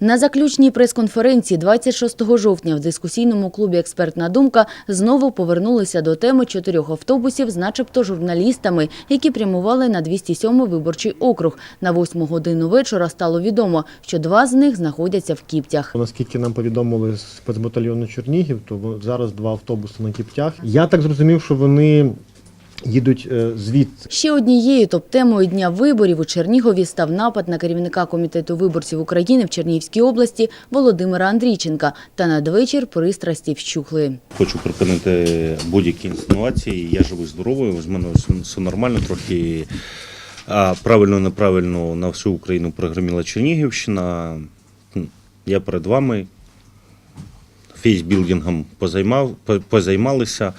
На заключній прес-конференції 26 жовтня в дискусійному клубі «Експертна думка» знову повернулися до теми чотирьох автобусів з начебто журналістами, які прямували на 207 виборчий округ. На 8 годину вечора стало відомо, що два з них знаходяться в Кіптях. Наскільки нам повідомили з спецбатальйону Чернігів, то зараз два автобуси на кіптях. Я так зрозумів, що вони їдуть е, звідси. Ще однією топ-темою дня виборів у Чернігові став напад на керівника комітету виборців України в Чернігівській області Володимира Андрійченка. Та надвечір пристрасті вщухли. Хочу припинити будь-які інсинуації. Я живий здоровий, з мене все- все нормально, трохи а, правильно неправильно на всю Україну прогреміла Чернігівщина. Я перед вами фейсбілдингом позаймав, позаймалися.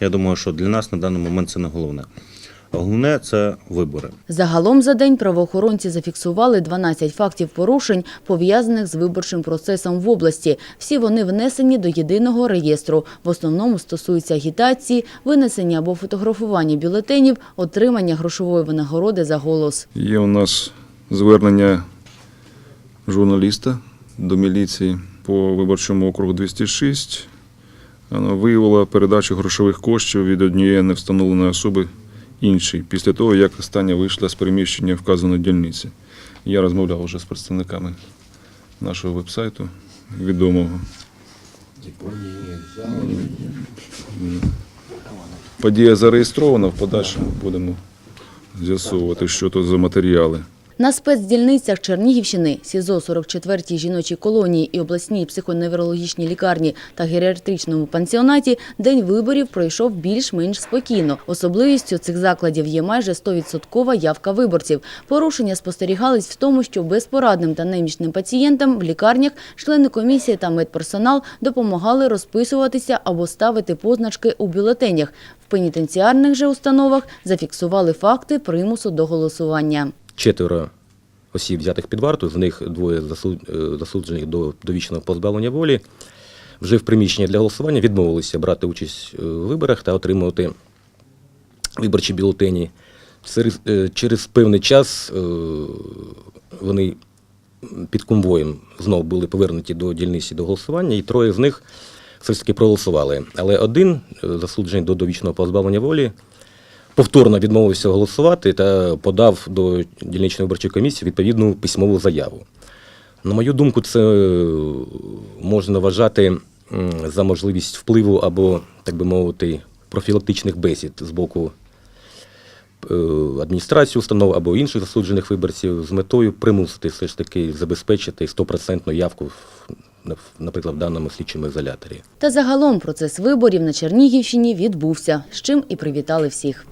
Я думаю, що для нас на даний момент це не головне. Головне це вибори. Загалом за день правоохоронці зафіксували 12 фактів порушень, пов'язаних з виборчим процесом в області. Всі вони внесені до єдиного реєстру. В основному стосуються агітації, винесення або фотографування бюлетенів, отримання грошової винагороди за голос. Є у нас звернення журналіста до міліції по виборчому округу 206. Воно виявило передачу грошових коштів від однієї невстановленої особи іншій, після того, як остання вийшла з переміщення вказаної дільниці. Я розмовляв вже з представниками нашого вебсайту відомого. Подія зареєстрована, в подальшому будемо з'ясовувати, що то за матеріали. На спецдільницях Чернігівщини, СІЗО 44-й жіночій колонії і обласній психоневрологічній лікарні та геріатричному пансіонаті день виборів пройшов більш-менш спокійно. Особливістю цих закладів є майже 100% явка виборців. Порушення спостерігались в тому, що безпорадним та немічним пацієнтам в лікарнях члени комісії та медперсонал допомагали розписуватися або ставити позначки у бюлетенях. В пенітенціарних же установах зафіксували факти примусу до голосування. Четверо осіб взятих під варту, з них двоє е, засуджених до довічного позбавлення волі, вже в приміщенні для голосування відмовилися брати участь е, в виборах та отримувати виборчі бюлетені. Через, е, через певний час е, вони під конвоєм знову були повернуті до дільниці до голосування, і троє з них все ж таки проголосували. Але один, е, засуджений до довічного позбавлення волі, повторно відмовився голосувати та подав до дільничної виборчої комісії відповідну письмову заяву. На мою думку, це е, можна вважати за можливість впливу або, так би мовити, профілактичних бесід з боку е, адміністрації установ або інших засуджених виборців з метою примусити все ж таки забезпечити стопроцентну явку, в- на- наприклад, в даному слідчому ізоляторі. Та загалом процес виборів на Чернігівщині відбувся, з чим і привітали всіх.